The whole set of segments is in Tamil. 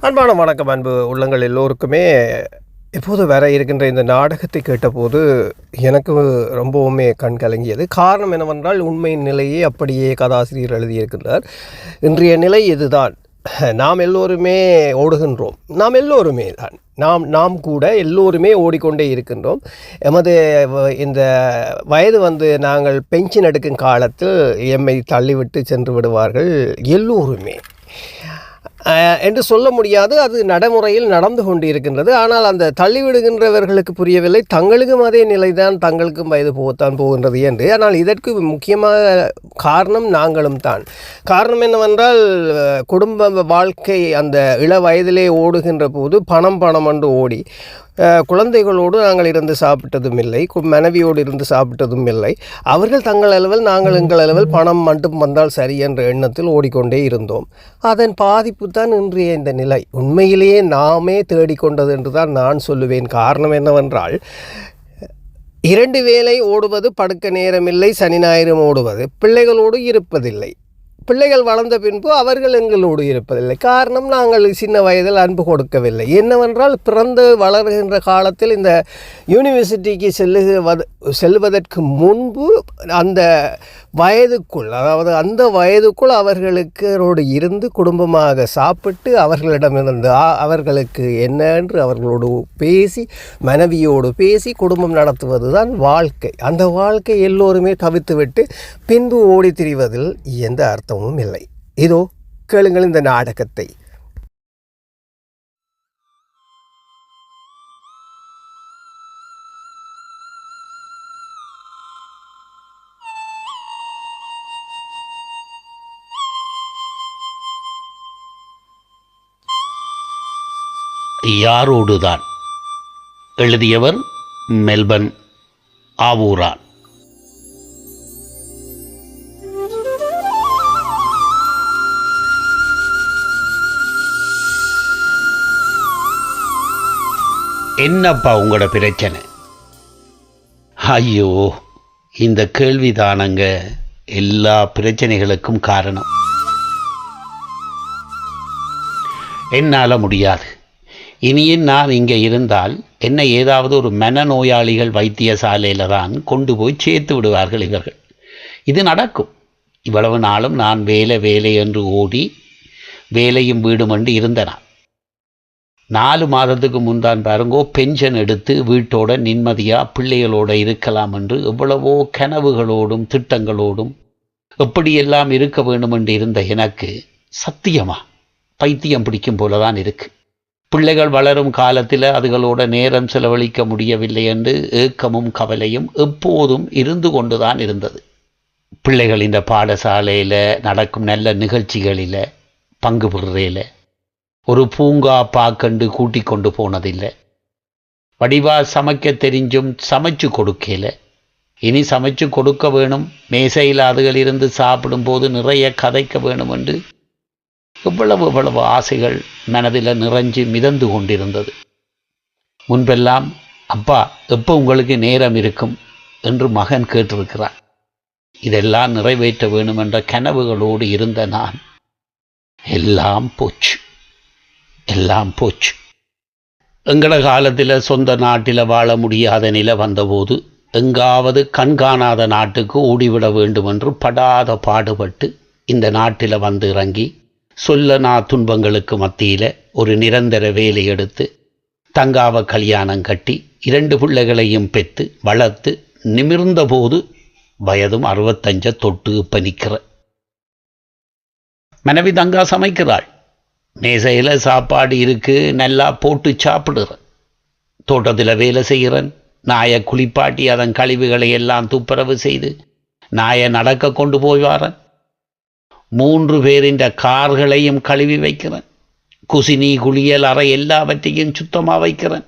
அன்பான வணக்கம் அன்பு உள்ளங்கள் எல்லோருக்குமே. இப்போது வர இருக்கின்ற இந்த நாடகத்தை கேட்டபோது எனக்கு ரொம்பவுமே கண் கலங்கியது. காரணம் என்னவென்றால் உண்மையின் நிலையை அப்படியே கதாசிரியர் எழுதியிருக்கின்றார். இன்றைய நிலை இதுதான். நாம் எல்லோருமே ஓடுகின்றோம். நாம் எல்லோருமே தான். நாம் நாம் கூட எல்லோருமே ஓடிக்கொண்டே இருக்கின்றோம். எமது வ- இந்த வயது வந்து நாங்கள் பென்ஷன் எடுக்கும் காலத்தில் எம்மை தள்ளிவிட்டு சென்று விடுவார்கள் எல்லோருமே. என்று சொல்ல முடியாது. அது நடைமுறையில் நடந்து கொண்டு இருக்கின்றது ஆனால் அந்த தள்ளிவிடுகின்றவர்களுக்கு புரியவில்லை. தங்களுக்கும் அதே நிலைதான் தங்களுக்கும் வயது போகத்தான் போகின்றது என்று. ஆனால் இதற்கு முக்கியமாக காரணம் நாங்களும் தான். காரணம் என்னவென்றால் குடும்ப வாழ்க்கை அந்த இள வயதிலே ஓடுகின்ற போது பணம் பணம் என்று ஓடி குழந்தைகளோடு நாங்கள் இருந்து சாப்பிட்டதும் இல்லை மனைவியோடு இருந்து சாப்பிட்டதும் இல்லை. அவர்கள் தங்கள் அளவில் நாங்கள் எங்கள் அளவில் பணம் மட்டும் வந்தால் சரி என்ற எண்ணத்தில் ஓடிக்கொண்டே இருந்தோம். அதன் பாதிப்பு தான் இன்றைய இந்த நிலை. உண்மையிலேயே நாமே தேடிக்கொண்டது என்று தான் நான் சொல்லுவேன். காரணம் என்னவென்றால் இரண்டு வேளை ஓடுவது படுக்க நேரமில்லை சனி ஞாயிறும் ஓடுவது. பிள்ளைகளோடு இருப்பதில்லை. பிள்ளைகள் வளர்ந்த பின்பு அவர்கள் எங்களோடு இருப்பதில்லை. காரணம் நாங்கள் சின்ன வயதில் அன்பு கொடுக்கவில்லை. என்னவென்றால் பிறந்து வளர்கின்ற காலத்தில் இந்த யூனிவர்சிட்டிக்கு செல்லு செல்வதற்கு முன்பு அந்த வயதுக்குள் அதாவது அந்த வயதுக்குள் அவர்களுக்கு இருந்து குடும்பமாக சாப்பிட்டு அவர்களிடமிருந்து அவர்களுக்கு என்னென்று அவர்களோடு பேசி மனைவியோடு பேசி குடும்பம் நடத்துவது தான் வாழ்க்கை. அந்த வாழ்க்கை எல்லோருமே தவித்துவிட்டு பின்பு ஓடி திரிவதில் எந்த அர்த்தமும் இல்லை. இதோ கேளுங்கள் இந்த நாடகத்தை. யாரோடுதான்? எழுதியவர் மெல்பர்ன் ஆவூரான். என்னப்பா உங்களோட பிரச்சனை? ஐயோ இந்த கேள்விதானங்க எல்லா பிரச்சனைகளுக்கும் காரணம். என்னால் முடியாது. இனியும் நான் இங்கே இருந்தால் என்ன ஏதாவது ஒரு மனநோயாளிகள் வைத்தியசாலையில் தான் கொண்டு போய் சேர்த்து விடுவார்கள் இவர்கள். இது நடக்கும். இவ்வளவு நாளும் நான் வேலை வேலை என்று ஓடி வேலையும் வீடும் என்று இருந்தேன்? நாலு மாதத்துக்கு முன்தான் பாருங்கோ பென்ஷன் எடுத்து வீட்டோட நிம்மதியாக பிள்ளைகளோட இருக்கலாம் என்று எவ்வளவோ கனவுகளோடும் திட்டங்களோடும் எப்படியெல்லாம் இருக்க வேண்டும் என்று இருந்த எனக்கு சத்தியமா பைத்தியம் பிடிக்கும் போல தான் இருக்குது பிள்ளைகள் வளரும் காலத்தில் அதுகளோட நேரம் செலவழிக்க முடியவில்லை என்று ஏக்கமும் கவலையும் எப்போதும் இருந்து கொண்டுதான் இருந்தது. பிள்ளைகள் இந்த பாடசாலையில் நடக்கும் நல்ல நிகழ்ச்சிகளில் பங்கு பெறுறையில் ஒரு பூங்கா பாக்கண்டு கூட்டி கொண்டு போனதில்லை. வடிவா சமைக்க தெரிஞ்சும் சமைச்சு கொடுக்கல. இனி சமைச்சு கொடுக்க வேணும். மேசையில் அதுகள் இருந்து சாப்பிடும்போது நிறைய கதைக்க வேணும் என்று எவ்வளவு எவ்வளவு ஆசைகள் மனதில் நிறைஞ்சு மிதந்து கொண்டிருந்தது. முன்பெல்லாம் அப்பா எப்போ உங்களுக்கு நேரம் இருக்கும்? என்று மகன் கேட்டிருக்கிறான். இதெல்லாம் நிறைவேற்ற வேணும் என்ற கனவுகளோடு இருந்த நான். எல்லாம் போச்சு. எல்லாம் போச்சு. எங்கள காலத்தில் சொந்த நாட்டில் வாழ முடியாத நிலை வந்தபோது எங்காவது கண்காணாத நாட்டுக்கு ஓடிவிட வேண்டும் என்று படாத பாடுபட்டு இந்த நாட்டில் வந்து இறங்கி சொல்ல நான் துன்பங்களுக்கு மத்தியில் ஒரு நிரந்தர வேலை எடுத்து தங்காவ கல்யாணம் கட்டி இரண்டு பிள்ளைகளையும் பெற்று வளர்த்து நிமிர்ந்த போது வயதும் அறுபத்தஞ்ச தொட்டு இப்போ நிற்கிற மனைவி தங்கா சமைக்கிறாள். மேசையில் சாப்பாடு இருக்கு நல்லா போட்டு சாப்பிடுறேன் தோட்டத்தில் வேலை செய்கிறேன். நாயை குளிப்பாட்டி அதன் கழிவுகளை எல்லாம் துப்புரவு செய்து நாயை நடக்க கொண்டு போய் வாரன். மூன்று பேரின் கார்களையும் கழுவி வைக்கிறேன். குசினி குளியல் அறை எல்லாவற்றையும் சுத்தமாக வைக்கிறேன்.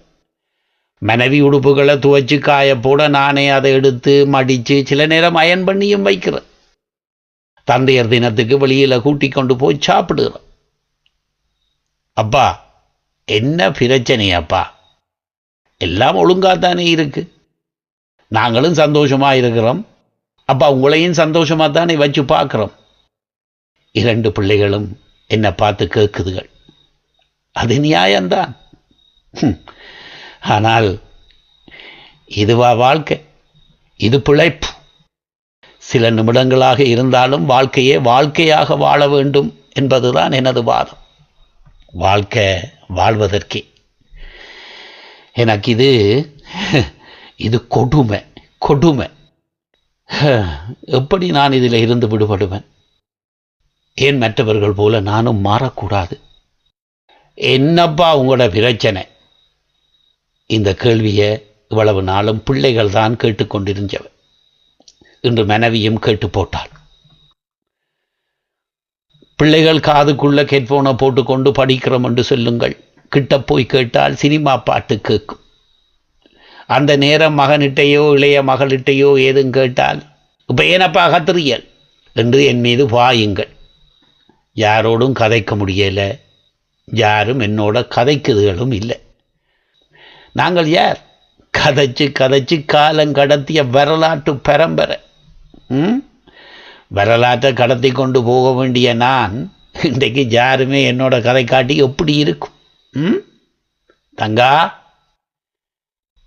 மனைவி உடுப்புகளை துவைச்சி காய போட நானே அதை எடுத்து மடித்து சில நேரம் அயன் பண்ணியும் வைக்கிறேன். தந்தையர் தினத்துக்கு வெளியில் கூட்டி கொண்டு போய் சாப்பிடுகிறேன். அப்பா என்ன பிரச்சனை அப்பா? எல்லாம் ஒழுங்காத்தானே இருக்கு. நாங்களும் சந்தோஷமா இருக்கிறோம். அப்பா உங்களையும் சந்தோஷமா தானே வச்சு பார்க்குறோம். இரண்டு பிள்ளைகளும் என்னை பார்த்து கேட்குதுகள். அது நியாயம்தான். ஆனால் இதுவா வாழ்க்கை? இது பிழைப்பு. சில நிமிடங்களாக இருந்தாலும் வாழ்க்கையே வாழ்க்கையாக வாழ வேண்டும் என்பதுதான் எனது வாதம். வாழ்க்கை வாழ்வதற்கே. எனக்கு இது இது கொடுமை கொடுமை. எப்படி நான் இதில் இருந்து விடுபடுவேன்? ஏன் மற்றவர்கள் போல நானும் மாறக்கூடாது? என்னப்பா உங்களோட பிரச்சனை? இந்த கேள்வியை இவ்வளவு நாளும் பிள்ளைகள் தான் கேட்டுக்கொண்டிருந்தவன் இன்று மனைவியும் கேட்டு போட்டாள். பிள்ளைகள் காதுக்குள்ள ஹெட்ஃபோனை போட்டுக்கொண்டு படிக்கிறோம் என்று சொல்லுங்கள். கிட்ட போய் கேட்டால் சினிமா பாட்டு கேட்கும். அந்த நேரம் மகனிட்டையோ இளைய மகளிட்டையோ ஏதும் கேட்டால் இப்போ ஏனப்பா கத்திரியல்? என்று என் மீது வாயுங்கள். யாரோடும் கதைக்க முடியலை. யாரும் என்னோட கதைக்குதுகளும் இல்லை. நாங்கள் யார்? கதைச்சு கதைச்சு காலம் கடத்திய வரலாற்று பரம்பரை. ம்? வரலாற்றை கடத்தி கொண்டு போக வேண்டிய நான் இன்றைக்கு யாருமே என்னோட கதை காட்டி எப்படி இருக்கும்? ம்? தங்கா?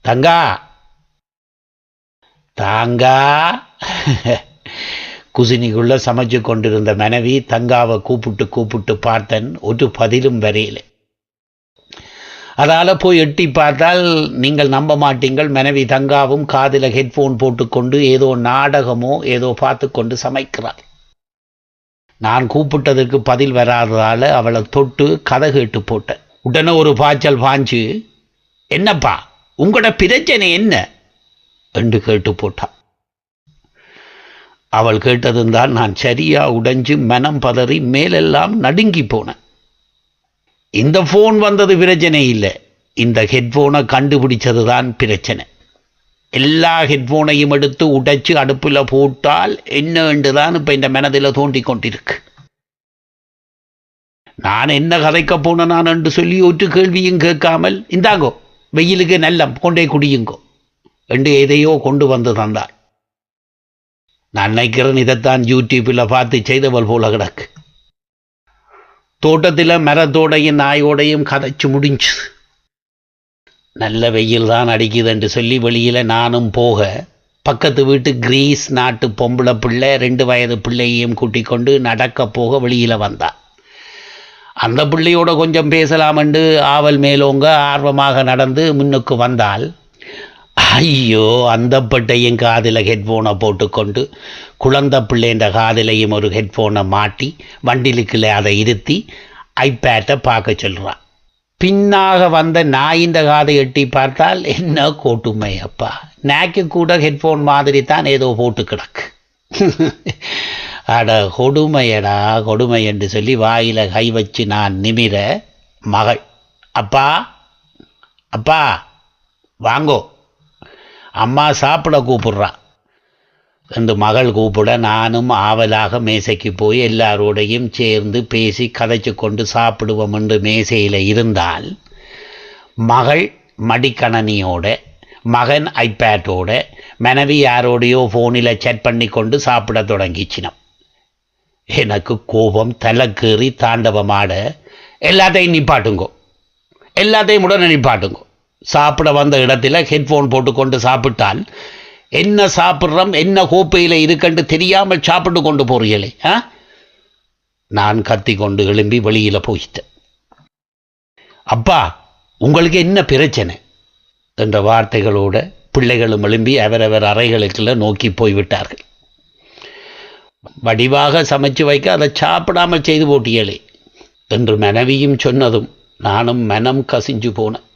தங்கா? தாங்கா? குசினிக்குள்ள சமைச்சு கொண்டிருந்த மனைவி தங்காவை கூப்பிட்டு கூப்பிட்டு பார்த்தன் ஒரு பதிலும் வரையில. அதால் போய் எட்டி பார்த்தால் நீங்கள் நம்ப மாட்டீங்கள். மனைவி தங்காவும் காதில் ஹெட்ஃபோன் போட்டுக்கொண்டு ஏதோ நாடகமோ ஏதோ பார்த்து கொண்டு சமைக்கிறாள். நான் கூப்பிட்டதற்கு பதில் வராததால் அவளை தொட்டு கதை கேட்டு போட்டேன். உடனே ஒரு பாய்ச்சல் பாஞ்சு என்னப்பா உங்களோட பிரச்சனை என்ன? என்று கேட்டு போட்டான். அவள் கேட்டதும் தான் நான் சரியா உடைஞ்சு மனம் பதறி மேலெல்லாம் நடுங்கி போனேன். இந்த ஃபோன் வந்தது பிரச்சனை இல்லை. இந்த ஹெட்ஃபோனை கண்டுபிடிச்சது தான் பிரச்சனை. எல்லா ஹெட்ஃபோனையும் எடுத்து உடைச்சு அடுப்பில் போட்டால் என்ன தான் இப்போ இந்த மனதில் தோண்டி கொண்டிருக்கு. நான் என்ன கதைக்க போனேன் நான் என்று சொல்லி ஒரு கேள்வியும் கேட்காமல் இந்தாங்கோ வெயிலுக்கு நல்லம் கொண்டே குடியுங்கோ என்று எதையோ கொண்டு வந்து தந்தாள். நான் நினைக்கிறேன் இதைத்தான் யூடியூப்பில் பார்த்து செய்தவள் போல கிடக்கு. தோட்டத்தில் மரத்தோடையும் நாயோடையும் கதைச்சு முடிஞ்சுது. நல்ல வெயில் தான் அடிக்குது என்று சொல்லி வெளியில் நானும் போக பக்கத்து வீட்டு கிரீஸ் நாட்டு பொம்பளை பிள்ளை ரெண்டு வயது பிள்ளையையும் கூட்டிக் கொண்டு நடக்க போக வெளியில் வந்தான் அந்த பிள்ளையோட கொஞ்சம் பேசலாமென்று ஆவல் மேலோங்க ஆர்வமாக நடந்து முன்னுக்கு வந்தால் ஐயோ அந்த பட்டையும் காதில் ஹெட்ஃபோனை போட்டுக்கொண்டு குழந்தை பிள்ளைன்ற காதிலையும் ஒரு ஹெட்ஃபோனை மாட்டி வண்டிலுக்குள்ள அதை இருத்தி ஐபேட்டை பார்க்க சொல்கிறான் பின்னாக வந்த நாயிந்த காதை எட்டி பார்த்தால் என்ன கோட்டுமை அப்பா. நாக்கு கூட ஹெட்ஃபோன் மாதிரி தான் ஏதோ போட்டு கிடக்கு. அட கொடுமையடா கொடுமை என்று சொல்லி வாயில் கை வச்சு நான் நிமிர மகள் அப்பா அப்பா வாங்கோ. அம்மா சாப்பிட கூப்பிட்றா. என்று மகள் கூப்பிட நானும் ஆவலாக மேசைக்கு போய் எல்லாரோடையும் சேர்ந்து பேசி கதைச்சு கொண்டு சாப்பிடுவோம் என்று மேசையில் இருந்தால் மகள் மடிக்கணனியோட மகன் ஐபேட்டோட மனைவி யாரோடையோ ஃபோனில் செட் பண்ணி கொண்டு சாப்பிட தொடங்கிச்சினோம். எனக்கு கோபம் தலைக்கேறி தாண்டவமாட எல்லாத்தையும் நிப்பாட்டுங்கோ. எல்லாத்தையும் உடனே நிப்பாட்டுங்கோ. சாப்பிட வந்த இடத்துல ஹெட்ஃபோன் போட்டுக்கொண்டு சாப்பிட்டால் என்ன சாப்பிட்றோம் என்ன கோப்பையில் இருக்குன்னு தெரியாமல் சாப்பிட்டு கொண்டு போறீங்களே ஆ? நான் கத்தி கொண்டு எழும்பி வெளியில் போயிட்டேன். அப்பா உங்களுக்கு என்ன பிரச்சனை? என்ற வார்த்தைகளோட பிள்ளைகளும் எழும்பி அவரவர் அறைகளுக்குள்ள நோக்கி போய்விட்டார்கள். வடிவாக சமைச்சு வைக்க அதை சாப்பிடாமல் செய்து போட்டியலே என்று மனைவியும் சொன்னதும் நானும் மனம் கசிஞ்சு போனேன்.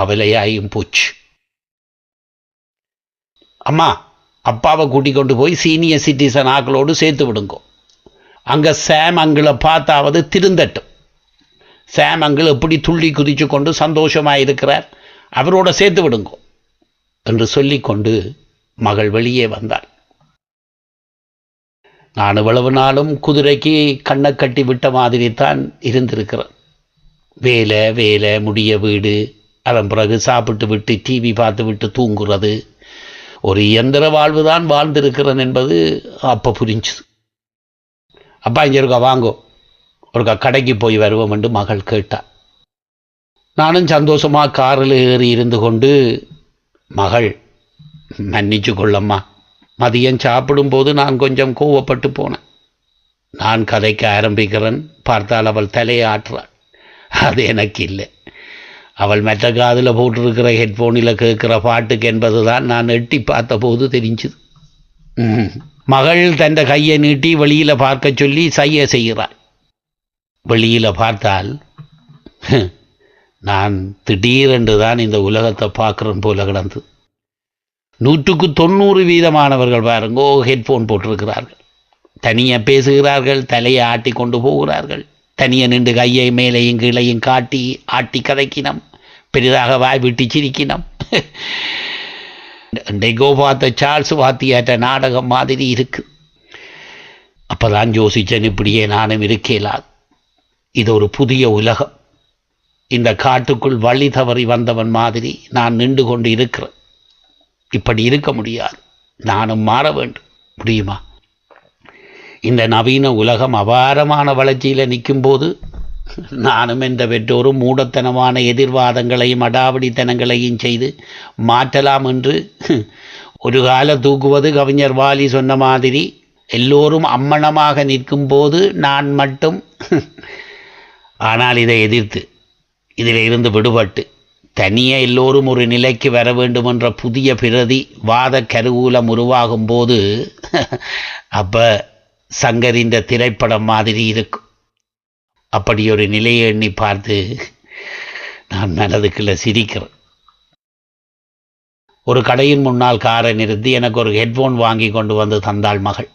கவலையாயும் போச்சு. அம்மா அப்பாவை கூட்டிக் கொண்டு போய் சீனியர் சிட்டிசன் ஆக்களோடு சேர்த்து விடுங்கோ. அங்கே சாம் அங்கிளை பார்த்தாவது திருந்தட்டும். சாம் அங்கிள் எப்படி துள்ளி குதிச்சு கொண்டு சந்தோஷமாக இருக்கிறார் அவரோட சேர்த்து விடுங்கோ என்று சொல்லிக்கொண்டு மகள் வெளியே வந்தாள். நான் இவ்வளவு நாளும் குதிரைக்கு கண்ணை கட்டி விட்ட மாதிரி தான் இருந்திருக்கிறேன். வேலை வேலை முடிய வீடு அதன் பிறகு சாப்பிட்டு விட்டு டிவி பார்த்து விட்டு தூங்குறது. ஒரு இயந்திர வாழ்வு தான் வாழ்ந்திருக்கிறேன் என்பது அப்போ புரிஞ்சுது. அப்பா இங்கே இருக்கா வாங்கோ. ஒரு கடைக்கு போய் வருவோம் என்று மகள் கேட்டாள். நானும் சந்தோஷமாக காரில் ஏறி இருந்து கொண்டு மகள் மன்னிச்சு கொள்ளம்மா. மதியம் சாப்பிடும்போது நான் கொஞ்சம் கோவப்பட்டு போனேன். நான் கதைக்க ஆரம்பிக்கிறேன் பார்த்தால் அவள் தலையை ஆட்டுறாள். அது எனக்கு இல்லை. அவள் மெத்த காதில் போட்டிருக்கிற ஹெட்ஃபோனில் கேட்குற பாட்டுக்கு என்பது தான் நான் எட்டி பார்த்தபோது தெரிஞ்சுது. ம். மகள் தன் கையை நீட்டி வெளியில் பார்க்க சொல்லி சைய செய்கிறாள். வெளியில் பார்த்தால் நான் திடீரென்று தான் இந்த உலகத்தை பார்க்குறேன் போல கிடந்தது நூற்றுக்கு தொண்ணூறு வீதமானவர்கள் பாருங்கோ ஹெட்ஃபோன் போட்டிருக்கிறார்கள். தனியாக பேசுகிறார்கள் தலையை ஆட்டி கொண்டு போகிறார்கள். தனியே நின்று கையை மேலையும் கீழையும் காட்டி ஆட்டி கதைக்கினம். பெரிதாக வாய் விட்டு சிரிக்கினம். இன்றைக்கோ பார்த்த சார்ஸ் வாத்தியாற்ற நாடகம் மாதிரி இருக்கு. அப்போதான் யோசித்தேன் இப்படியே நானும் இருக்கேலாது இது ஒரு புதிய உலகம். இந்த காட்டுக்குள் வழி தவறி வந்தவன் மாதிரி நான் நின்று கொண்டு இருக்கிறேன். இப்படி இருக்க முடியாது. நானும் மாற வேண்டும். முடியுமா இந்த நவீன உலகம் அபாரமான வளர்ச்சியில் நிற்கும்போது நானும் எந்த பெற்றோரும் மூடத்தனமான எதிர்வாதங்களையும் அடாவடித்தனங்களையும் செய்து மாற்றலாம் என்று ஒரு கால தூக்குவது கவிஞர் வாலி சொன்ன மாதிரி எல்லோரும் அம்மணமாக நிற்கும்போது நான் மட்டும் ஆனால் இதை எதிர்த்து இதில் இருந்து விடுபட்டு தனியே எல்லோரும் ஒரு நிலைக்கு வர வேண்டும் என்ற புதிய பிரதி வாத கருவூலம் உருவாகும் போது அப்போ சங்கரின் திரைப்படம் மாதிரி இருக்கும். அப்படி ஒரு நிலையை எண்ணி பார்த்து நான் மனதுக்குள்ள சிரிக்கிறேன். ஒரு கடையின் முன்னால் காரை நிறுத்தி எனக்கு ஒரு ஹெட்ஃபோன் வாங்கி கொண்டு வந்து தந்தாள் மகள்.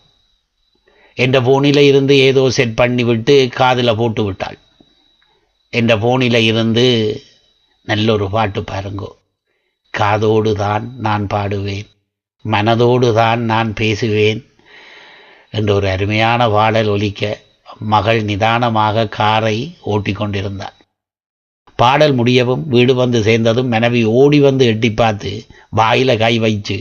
என்ற ஃபோனில் இருந்து ஏதோ செட் பண்ணி விட்டு காதில் போட்டு விட்டாள். என்ற ஃபோனில் இருந்து நல்ல ஒரு பாட்டு பாருங்கோ. காதோடு தான் நான் பாடுவேன். மனதோடு தான் நான் பேசுவேன். என்ற ஒரு அருமையான பாடல் ஒலிக்க மகள் நிதானமாக காரை ஓட்டி கொண்டிருந்தார் பாடல் முடியவும் வீடு வந்து சேர்ந்ததும் மனைவி ஓடி வந்து எட்டி பார்த்து வாயில கை வைச்சு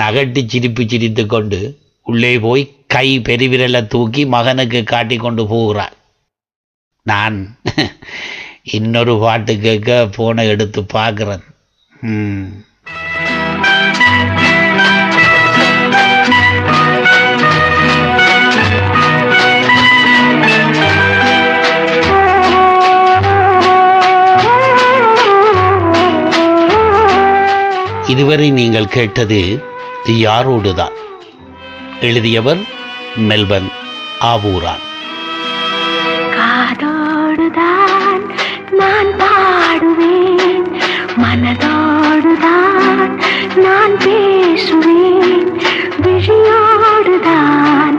நகட்டி சிரிப்பு சிரித்து கொண்டு உள்ளே போய் கை பெருவிரலை தூக்கி மகனுக்கு காட்டி கொண்டு போகிறார் நான் இன்னொரு பாட்டு கேட்க போனை எடுத்து பார்க்குறேன். ம் இதுவரை நீங்கள் கேட்டது யாரோடுதான்? எழுதியவர் மெல்பர்ன் ஆவூரான். காதோடுதான் நான் பாடுவேன் மனதோடுதான் நான் பேசுவேன் விழியோடுதான்